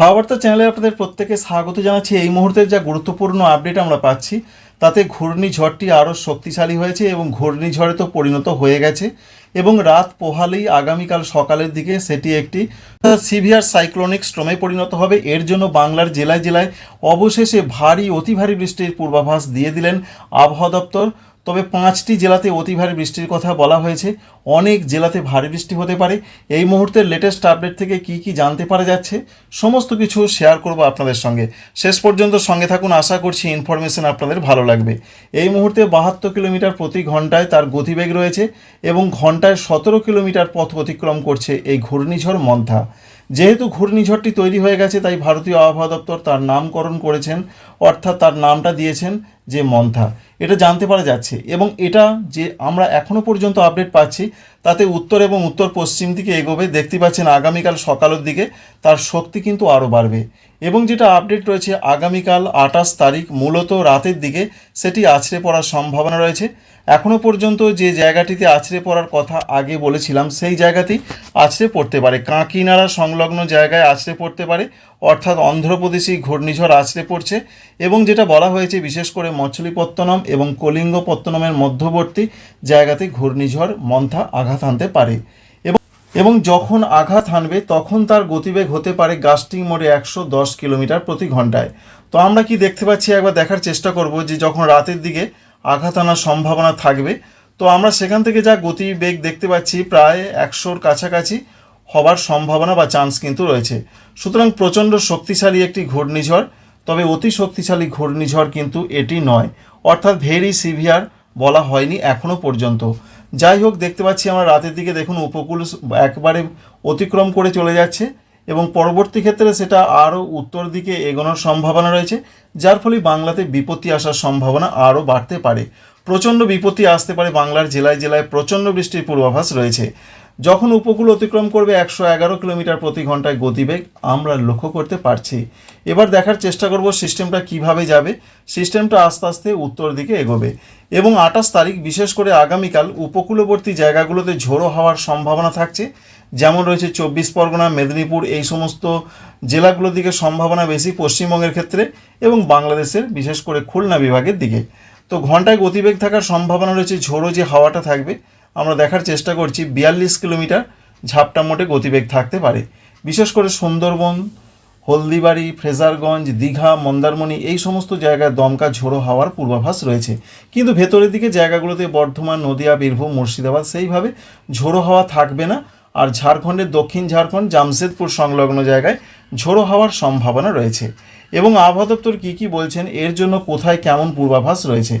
হাওয়ার্তা চ্যানেলে আপনাদের প্রত্যেকে স্বাগত জানাচ্ছি। এই মুহূর্তের যা গুরুত্বপূর্ণ আপডেট আমরা পাচ্ছি, তাতে ঘূর্ণিঝড়টি আরও শক্তিশালী হয়েছে এবং ঘূর্ণিঝড়ে তো পরিণত হয়ে গেছে এবং রাত পোহালেই আগামীকাল সকালের দিকে সেটি একটি সিভিয়ার সাইক্লোনিক স্ট্রমে পরিণত হবে। এর জন্য বাংলার জেলায় জেলায় অবশেষে ভারী, অতি ভারী বৃষ্টির পূর্বাভাস দিয়ে দিলেন আবহাওয়া দপ্তর। তবে পাঁচটি জেলাতে অতি ভারী বৃষ্টির কথা বলা হয়েছে। অনেক জেলাতে ভারী বৃষ্টি হতে পারে। এই মুহূর্তের লেটেস্ট আপডেট থেকে কি কি জানতে পারা যাচ্ছে, সমস্ত কিছু শেয়ার করব আপনাদের সঙ্গে। শেষ পর্যন্ত সঙ্গে থাকুন, আশা করছি ইনফরমেশন আপনাদের ভালো লাগবে। এই মুহূর্তে বাহাত্তর কিলোমিটার প্রতি ঘন্টায় তার গতিবেগ রয়েছে এবং ঘন্টায় সতেরো কিলোমিটার পথ অতিক্রম করছে এই ঘূর্ণিঝড় মন্থা। যেহেতু ঘূর্ণিঝড়টি তৈরি হয়ে গেছে, তাই ভারতীয় আবহাওয়া দপ্তর তার নামকরণ করেছেন, অর্থাৎ তার নামটা দিয়েছেন যে মন্থা। এটা জানতে পারা যাচ্ছে এবং এটা যে আমরা এখনও পর্যন্ত আপডেট পাচ্ছি, তাতে উত্তর এবং উত্তর পশ্চিম দিকে এগোবে, দেখতে পাচ্ছেন আগামীকাল সকালের দিকে তার শক্তি কিন্তু আরও বাড়বে। এবং যেটা আপডেট রয়েছে, আগামীকাল আঠাশ তারিখ মূলত রাতের দিকে সেটি আছড়ে পড়ার সম্ভাবনা রয়েছে। এখনও পর্যন্ত যে জায়গাটিতে আছড়ে পড়ার কথা আগে বলেছিলাম, সেই জায়গাতেই আছড়ে পড়তে পারে। কাঁকিনাড়া সংলগ্ন জায়গায় আছড়ে পড়তে পারে, অর্থাৎ অন্ধ্রপ্রদেশেই ঘূর্ণিঝড় আছড়ে পড়ছে এবং যেটা বলা হয়েছে, বিশেষ করে মছলিপত্তনম এবং কলিঙ্গপত্তনমের মধ্যবর্তী জায়গাতে ঘূর্ণিঝড় মন্থা আঘাত হানতে পারে এবং এবং যখন আঘাত হানবে, তখন তার গতিবেগ হতে পারে গাস্টিং মোড়ে একশো দশ কিলোমিটার প্রতি ঘন্টায়। তো আমরা কি দেখতে পাচ্ছি? একবার দেখার চেষ্টা করব যে যখন রাতের দিকে আঘাত আনার সম্ভাবনা থাকবে। তো আমরা সেখান থেকে যা গতিবেগ দেখতে পাচ্ছি প্রায় একশোর কাছাকাছি হবার সম্ভাবনা বা চান্স কিন্তু রয়েছে। সুতরাং প্রচণ্ড শক্তিশালী একটি ঘূর্ণিঝড়, তবে অতি শক্তিশালী ঘূর্ণিঝড় কিন্তু এটি নয়। অর্থাৎ ভেরি সিভিয়ার বলা হয়নি এখনও পর্যন্ত। যাই হোক, দেখতে পাচ্ছি আমরা রাতের দিকে দেখুন উপকূল একবারে অতিক্রম করে চলে যাচ্ছে। এবং পরবর্তী ক্ষেত্রে সেটা আরও উত্তর দিকে এগোনোর সম্ভাবনা রয়েছে, যার ফলে বাংলাতে বিপত্তি আসার সম্ভাবনা আরও বাড়তে পারে। প্রচণ্ড বিপত্তি আসতে পারে বাংলার জেলায় জেলায় প্রচণ্ড বৃষ্টির পূর্বাভাস রয়েছে। যখন উপকূল অতিক্রম করবে একশো এগারো কিলোমিটার প্রতি ঘন্টায় গতিবেগ আমরা লক্ষ্য করতে পারছি। এবার দেখার চেষ্টা করব সিস্টেমটা কীভাবে যাবে। সিস্টেমটা আস্তে আস্তে উত্তর দিকে এগোবে এবং আঠাশ তারিখ, বিশেষ করে আগামীকাল উপকূলবর্তী জায়গাগুলোতে ঝোড়ো হওয়ার সম্ভাবনা থাকছে। যেমন রয়েছে চব্বিশ পরগনা, মেদিনীপুর, এই সমস্ত জেলাগুলোর দিকে সম্ভাবনা বেশি পশ্চিমবঙ্গের ক্ষেত্রে এবং বাংলাদেশের, বিশেষ করে খুলনা বিভাগের দিকে। তো ঘন্টায় গতিবেগ থাকার সম্ভাবনা রয়েছে, ঝোড়ো যে হাওয়াটা থাকবে, আমরা দেখার চেষ্টা করছি, বিয়াল্লিশ কিলোমিটার ঝাপটা মোটে গতিবেগ থাকতে পারে। বিশেষ করে সুন্দরবন, হলদিবাড়ি, ফ্রেজারগঞ্জ, দীঘা, মন্দারমণি, এই সমস্ত জায়গায় দমকা ঝোড়ো হওয়ার পূর্বাভাস রয়েছে। কিন্তু ভেতরের দিকে জায়গাগুলোতে বর্ধমান, নদিয়া, বীরভূম, মুর্শিদাবাদ সেইভাবে ঝোড়ো হাওয়া থাকবে না। আর ঝাড়খণ্ডের দক্ষিণ ঝাড়খণ্ড, জামশেদপুর সংলগ্ন জায়গায় ঝোড়ো হওয়ার সম্ভাবনা রয়েছে। এবং আবহাওয়া দপ্তর কী কী বলছেন, এর জন্য কোথায় কেমন পূর্বাভাস রয়েছে?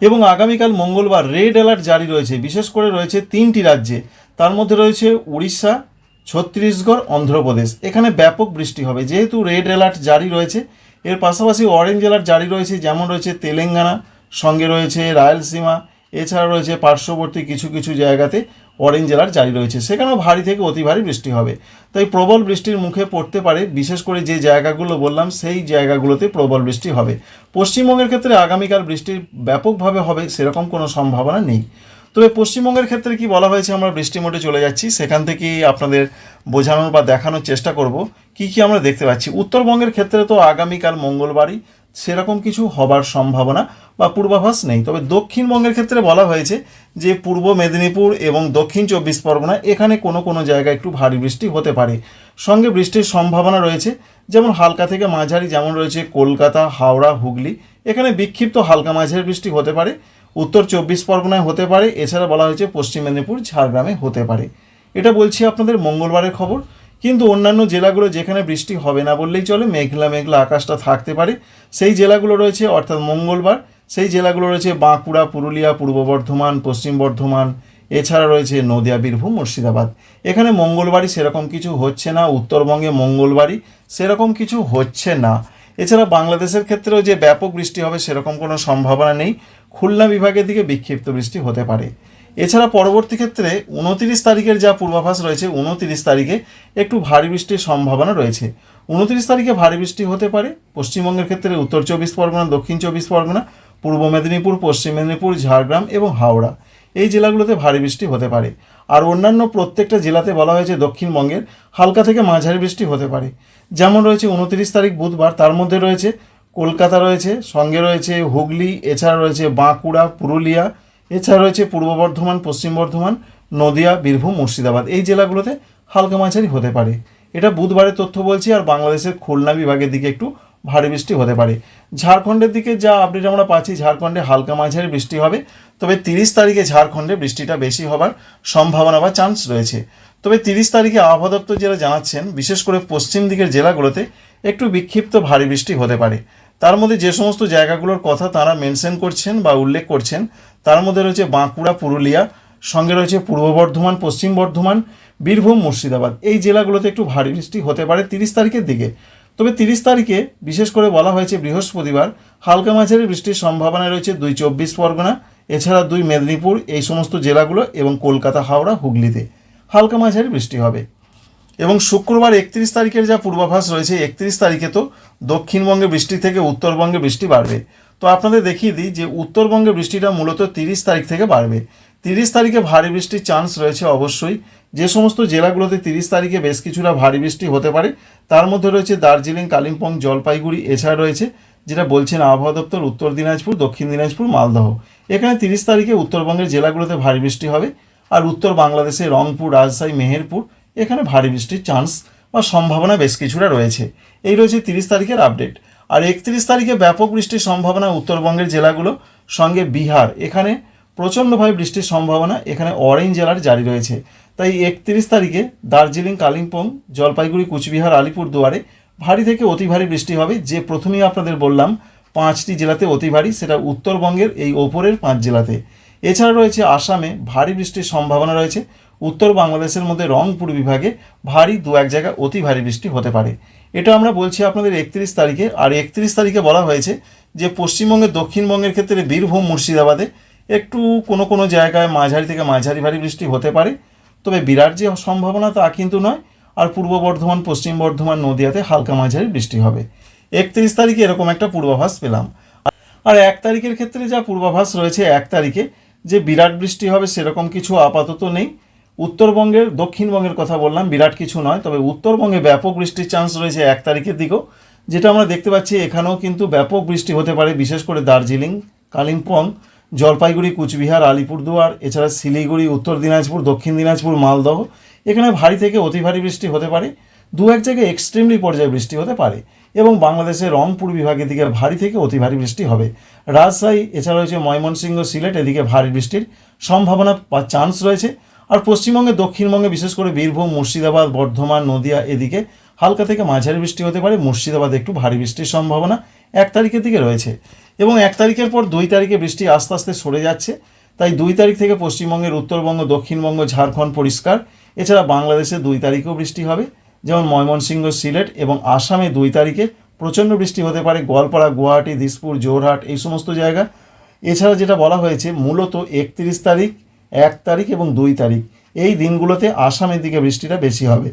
এবং আগামীকাল মঙ্গলবার রেড অ্যালার্ট জারি রয়েছে। বিশেষ করে রয়েছে তিনটি রাজ্যে। তার মধ্যে রয়েছে উড়িষ্যা, ছত্তিশগড়, অন্ধ্রপ্রদেশ। এখানে ব্যাপক বৃষ্টি হবে। যেহেতু রেড অ্যালার্ট জারি রয়েছে, এর পাশাপাশি অরেঞ্জ অ্যালার্ট জারি রয়েছে, যেমন রয়েছে তেলেঙ্গানা, সঙ্গে রয়েছে রায়লসীমা, এছাড়া রয়েছে পার্শ্ববর্তী কিছু কিছু জায়গাতে অরেঞ্জ অ্যালার্ট জারি রয়েছে। সেখানেও ভারী থেকে অতি ভারী বৃষ্টি হবে। তাই প্রবল বৃষ্টির মুখে পড়তে পারে, বিশেষ করে যে জায়গাগুলো বললাম, সেই জায়গাগুলোতে প্রবল বৃষ্টি হবে। পশ্চিমবঙ্গের ক্ষেত্রে আগামীকাল বৃষ্টির ব্যাপকভাবে হবে, সেরকম কোনো সম্ভাবনা নেই। তবে পশ্চিমবঙ্গের ক্ষেত্রে কি বলা হয়েছে, আমরা বৃষ্টি মোটে চলে যাচ্ছি। সেখান থেকেই আপনাদের বোঝানোর বা দেখানোর চেষ্টা করব। কি কি আমরা দেখতে পাচ্ছি? উত্তরবঙ্গের ক্ষেত্রে তো আগামীকাল মঙ্গলবারই সেরকম কিছু হবার সম্ভাবনা বা পূর্বাভাস নেই। তবে দক্ষিণবঙ্গের ক্ষেত্রে বলা হয়েছে যে, পূর্ব মেদিনীপুর এবং দক্ষিণ চব্বিশ পরগনা এখানে কোনো কোনো জায়গায় একটু ভারী বৃষ্টি হতে পারে। সঙ্গে বৃষ্টির সম্ভাবনা রয়েছে, যেমন হালকা থেকে মাঝারি যেমন রয়েছে কলকাতা, হাওড়া, হুগলি। এখানে বিক্ষিপ্ত হালকা মাঝারি বৃষ্টি হতে পারে। উত্তর চব্বিশ পরগনায় হতে পারে। এছাড়া বলা হয়েছে পশ্চিম মেদিনীপুর, ঝাড়গ্রামে হতে পারে। এটা বলছি আপনাদের মঙ্গলবারের খবর। কিন্তু অন্যান্য জেলাগুলো যেখানে বৃষ্টি হবে না বললেই চলে, মেঘলা মেঘলা আকাশটা থাকতে পারে। সেই জেলাগুলো রয়েছে অর্থাৎ মঙ্গলবার, সেই জেলাগুলো রয়েছে বাঁকুড়া, পুরুলিয়া, পূর্ব বর্ধমান, পশ্চিম বর্ধমান, এছাড়া রয়েছে নদিয়া, বীরভূম, মুর্শিদাবাদ। এখানে মঙ্গলবারই সেরকম কিছু হচ্ছে না, উত্তরবঙ্গে মঙ্গলবারই সেরকম কিছু হচ্ছে না। এছাড়া বাংলাদেশের ক্ষেত্রেও যে ব্যাপক বৃষ্টি হবে সেরকম কোনো সম্ভাবনা নেই। খুলনা বিভাগের দিকে বিক্ষিপ্ত বৃষ্টি হতে পারে। এছাড়া পরবর্তী ক্ষেত্রে উনতিরিশ তারিখের যা পূর্বাভাস রয়েছে, উনতিরিশ তারিখে একটু ভারী বৃষ্টির সম্ভাবনা রয়েছে। উনতিরিশ তারিখে ভারী বৃষ্টি হতে পারে, পশ্চিমবঙ্গের ক্ষেত্রে উত্তর চব্বিশ পরগনা, দক্ষিণ চব্বিশ পরগনা, পূর্ব মেদিনীপুর, পশ্চিম মেদিনীপুর, ঝাড়গ্রাম এবং হাওড়া। এই জেলাগুলোতে ভারী বৃষ্টি হতে পারে। আর অন্যান্য প্রত্যেকটা জেলাতে বলা হয়েছে দক্ষিণবঙ্গের হালকা থেকে মাঝারি বৃষ্টি হতে পারে। যেমন রয়েছে উনত্রিশ তারিখ বুধবার, তার মধ্যে রয়েছে কলকাতা রয়েছে, সঙ্গে রয়েছে হুগলি, এছাড়া রয়েছে বাঁকুড়া, পুরুলিয়া এছাড়া রয়েছে পূর্ব বর্ধমান, পশ্চিম বর্ধমান, নদিয়া, বীরভূম, মুর্শিদাবাদ। এই জেলাগুলোতে হালকা মাঝারি হতে পারে। এটা বুধবারের তথ্য বলছি, আর বাংলাদেশের খুলনা বিভাগের দিকে একটু ভারী বৃষ্টি হতে পারে। ঝাড়খণ্ডের দিকে যা আপডেট আমরা পাচ্ছি, ঝাড়খণ্ডে হালকা মাঝারি বৃষ্টি হবে। তবে তিরিশ তারিখে ঝাড়খণ্ডে বৃষ্টিটা বেশি হবার সম্ভাবনা বা চান্স রয়েছে। তবে তিরিশ তারিখে আবহাওয়া দপ্তর যারা জানাচ্ছেন, বিশেষ করে পশ্চিম দিকের জেলাগুলোতে একটু বিক্ষিপ্ত ভারী বৃষ্টি হতে পারে। তার মধ্যে যে সমস্ত জায়গাগুলোর কথা তারা মেনশন করছেন বা উল্লেখ করছেন, তার মধ্যে রয়েছে বাঁকুড়া, পুরুলিয়া, সঙ্গে রয়েছে পূর্ব বর্ধমান, পশ্চিম বর্ধমান, বীরভূম, মুর্শিদাবাদ। এই জেলাগুলোতে একটু ভারী বৃষ্টি হতে পারে তিরিশ তারিখের দিকে। তবে তিরিশ তারিখে বিশেষ করে বলা হয়েছে বৃহস্পতিবার হালকা মাঝারি বৃষ্টির সম্ভাবনা রয়েছে দুই চব্বিশ পরগনা, এছাড়া দুই মেদিনীপুর, এই সমস্ত জেলাগুলো এবং কলকাতা, হাওড়া, হুগলিতে। হালকা মাঝারি বৃষ্টি হবে। এবং শুক্রবার একত্রিশ তারিখের যা পূর্বাভাস রয়েছে একত্রিশ তারিখে তো দক্ষিণবঙ্গে বৃষ্টি থেকে উত্তরবঙ্গে বৃষ্টি বাড়বে। তো আপনাদের দেখিয়ে দিই যে উত্তরবঙ্গে বৃষ্টিটা মূলত তিরিশ তারিখ থেকে বাড়বে। তিরিশ তারিখে ভারী বৃষ্টির চান্স রয়েছে অবশ্যই। যে সমস্ত জেলাগুলোতে তিরিশ তারিখে বেশ কিছুটা ভারী বৃষ্টি হতে পারে, তার মধ্যে রয়েছে দার্জিলিং, কালিম্পং, জলপাইগুড়ি, এছাড়া রয়েছে যেটা বলছেন আবহাওয়া দপ্তর, উত্তর দিনাজপুর, দক্ষিণ দিনাজপুর, মালদহ। এখানে তিরিশ তারিখে উত্তরবঙ্গের জেলাগুলোতে ভারী বৃষ্টি হবে। আর উত্তর বাংলাদেশে রংপুর, রাজশাহী, মেহেরপুর এখানে ভারী বৃষ্টির চান্স বা সম্ভাবনা বেশ কিছুটা রয়েছে। এই রয়েছে তিরিশ তারিখের আপডেট আর একত্রিশ তারিখে ব্যাপক বৃষ্টির সম্ভাবনা উত্তরবঙ্গের জেলাগুলো, সঙ্গে বিহার। এখানে প্রচণ্ডভাবে বৃষ্টির সম্ভাবনা এখানে অরেঞ্জ জেলার জারি রয়েছে। তাই একত্রিশ তারিখে দার্জিলিং, কালিম্পং, জলপাইগুড়ি, কুচবিহার আলিপুর দুয়ারে ভারী থেকে অতি ভারী বৃষ্টি হবে। যে প্রথমেই আপনাদের বললাম, পাঁচটি জেলাতে অতি ভারী, সেটা উত্তরবঙ্গের এই ওপরের পাঁচ জেলাতে। এছাড়া রয়েছে আসামে ভারী বৃষ্টির সম্ভাবনা রয়েছে। উত্তর বাংলাদেশের মধ্যে রংপুর বিভাগে ভারী দু এক জায়গায় অতি ভারী বৃষ্টি হতে পারে। এটা আমরা বলছি আপনাদের একত্রিশ তারিখে। আর একত্রিশ তারিখে বলা হয়েছে যে পশ্চিমবঙ্গের দক্ষিণবঙ্গের ক্ষেত্রে বীরভূম, মুর্শিদাবাদে একটু কোনো কোনো জায়গায় মাঝারি থেকে মাঝারি ভারী বৃষ্টি হতে পারে। তবে বিরাট যে সম্ভাবনা তা কিন্তু নয়। আর পূর্ব বর্ধমান, পশ্চিম বর্ধমান নদিয়াতে হালকা মাঝারি বৃষ্টি হবে। একত্রিশ তারিখে এরকম একটা পূর্বাভাস পেলাম। আর এক তারিখের ক্ষেত্রে যা পূর্বাভাস রয়েছে এক তারিখে যে বিরাট বৃষ্টি হবে সেরকম কিছু আপাতত নেই। উত্তরবঙ্গের, দক্ষিণবঙ্গের কথা বললাম, বিরাট কিছু নয়, তবে উত্তরবঙ্গে ব্যাপক বৃষ্টির চান্স রয়েছে এক তারিখের দিকেও। যেটা আমরা দেখতে পাচ্ছি, এখানেও কিন্তু ব্যাপক বৃষ্টি হতে পারে, বিশেষ করে দার্জিলিং, কালিম্পং, জলপাইগুড়ি, কুচবিহার, আলিপুরদুয়ার, এছাড়া শিলিগুড়ি, উত্তর দিনাজপুর, দক্ষিণ দিনাজপুর, মালদহ। এখানে ভারী থেকে অতি ভারী বৃষ্টি হতে পারে, দু এক জায়গায় এক্সট্রিমলি পর্যায়ে বৃষ্টি হতে পারে এবং বাংলাদেশের রংপুর বিভাগের দিকে ভারী থেকে অতি ভারী বৃষ্টি হবে। রাজশাহী, এছাড়া রয়েছে ময়মনসিংহ, সিলেট, এদিকে ভারী বৃষ্টির সম্ভাবনা বা চান্স রয়েছে। আর পশ্চিমবঙ্গে, দক্ষিণবঙ্গে, বিশেষ করে বীরভূম, মুর্শিদাবাদ, বর্ধমান, নদিয়া এদিকে হালকা থেকে মাঝারি বৃষ্টি হতে পারে। মুর্শিদাবাদে একটু ভারী বৃষ্টির সম্ভাবনা এক তারিখের দিকে রয়েছে এবং এক তারিখের পর দুই তারিখে বৃষ্টি আস্তে আস্তে সরে যাচ্ছে। তাই দুই তারিখ থেকে পশ্চিমবঙ্গের উত্তরবঙ্গ, দক্ষিণবঙ্গ, ঝাড়খণ্ড পরিষ্কার। এছাড়া বাংলাদেশে দুই তারিখেও বৃষ্টি হবে। যেমন ময়মনসিংহ, সিলেট এবং আসামে দুই তারিখে প্রচণ্ড বৃষ্টি হতে পারে। গোয়ালপাড়া, গুয়াহাটি, দিসপুর জোরহাট এই সমস্ত জায়গা। এছাড়া যেটা বলা হয়েছে, মূলত একত্রিশ তারিখ এক তারিখ এবং দুই তারিখ। এই দিনগুলোতে আসামের দিকে বৃষ্টিটা বেশি হবে।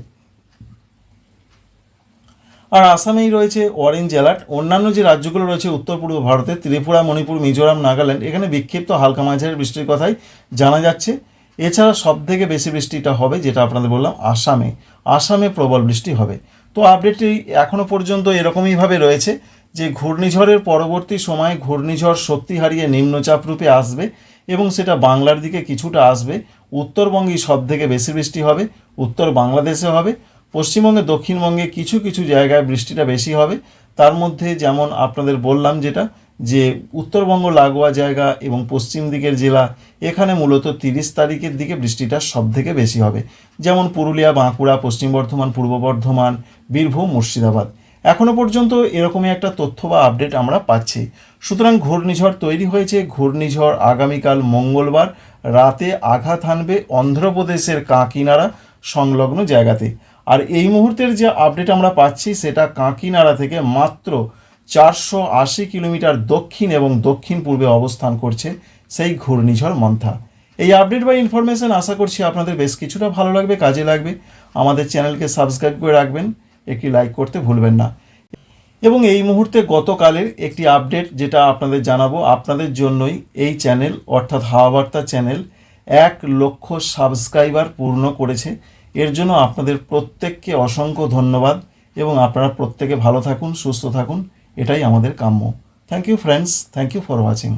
আর আসামেই রয়েছে অরেঞ্জ অ্যালার্ট অন্যান্য যে রাজ্যগুলো রয়েছে, উত্তর পূর্ব ভারতে, ত্রিপুরা, মণিপুর, মিজোরাম, নাগাল্যান্ড, এখানে বিক্ষিপ্ত হালকা মাঝারি বৃষ্টির কথাই জানা যাচ্ছে। এছাড়া সব থেকে বেশি বৃষ্টিটা হবে, যেটা আপনাদের বললাম, আসামে। আসামে প্রবল বৃষ্টি হবে। তো আপডেটটি এখনও পর্যন্ত এরকমইভাবে রয়েছে যে, ঘূর্ণিঝড়ের পরবর্তী সময়ে ঘূর্ণিঝড় শক্তি হারিয়ে নিম্নচাপ রূপে আসবে। এবং সেটা বাংলার দিকে কিছুটা আসবে। উত্তরবঙ্গেই সব থেকে বেশি বৃষ্টি হবে, উত্তর বাংলাদেশে হবে, পশ্চিমবঙ্গে, দক্ষিণবঙ্গে কিছু কিছু জায়গায় বৃষ্টিটা বেশি হবে। তার মধ্যে যেমন আপনাদের বললাম যেটা, যে উত্তরবঙ্গ, লাগোয়া জায়গা এবং পশ্চিম দিকের জেলা, এখানে মূলত তিরিশ তারিখের দিকে বৃষ্টিটা সব থেকে বেশি হবে। যেমন পুরুলিয়া, বাঁকুড়া, পশ্চিম বর্ধমান, পূর্ব বর্ধমান, বীরভূম, মুর্শিদাবাদ। এখনও পর্যন্ত এরকমই একটা তথ্য বা আপডেট আমরা পাচ্ছি। সুতরাং ঘূর্ণিঝড় তৈরি হয়েছে, ঘূর্ণিঝড় আগামীকাল মঙ্গলবার রাতে আঘাত হানবে অন্ধ্রপ্রদেশের কাঁকিনাড়া সংলগ্ন জায়গাতে। আর এই মুহূর্তের যে আপডেট আমরা পাচ্ছি সেটা কাঁকিনাড়া থেকে মাত্র চারশো আশি কিলোমিটার দক্ষিণ এবং দক্ষিণ পূর্বে অবস্থান করছে সেই ঘূর্ণিঝড় মন্থা। এই আপডেট বা ইনফরমেশন আশা করছি আপনাদের বেশ কিছুটা ভালো লাগবে, কাজে লাগবে। আমাদের চ্যানেলকে সাবস্ক্রাইব করে রাখবেন। একটি লাইক করতে ভুলবেন না। এবং এই মুহূর্তে গতকালের একটি আপডেট যেটা আপনাদের জানাব, আপনাদের জন্যই এই চ্যানেল অর্থাৎ হাওয়া বার্তা চ্যানেল এক লক্ষ সাবস্ক্রাইবার পূর্ণ করেছে। এর জন্য আপনাদের প্রত্যেককে অসংখ্য ধন্যবাদ এবং আপনারা প্রত্যেকে ভালো থাকুন, সুস্থ থাকুন, এটাই আমাদের কাম্য। Thank you friends thank you for watching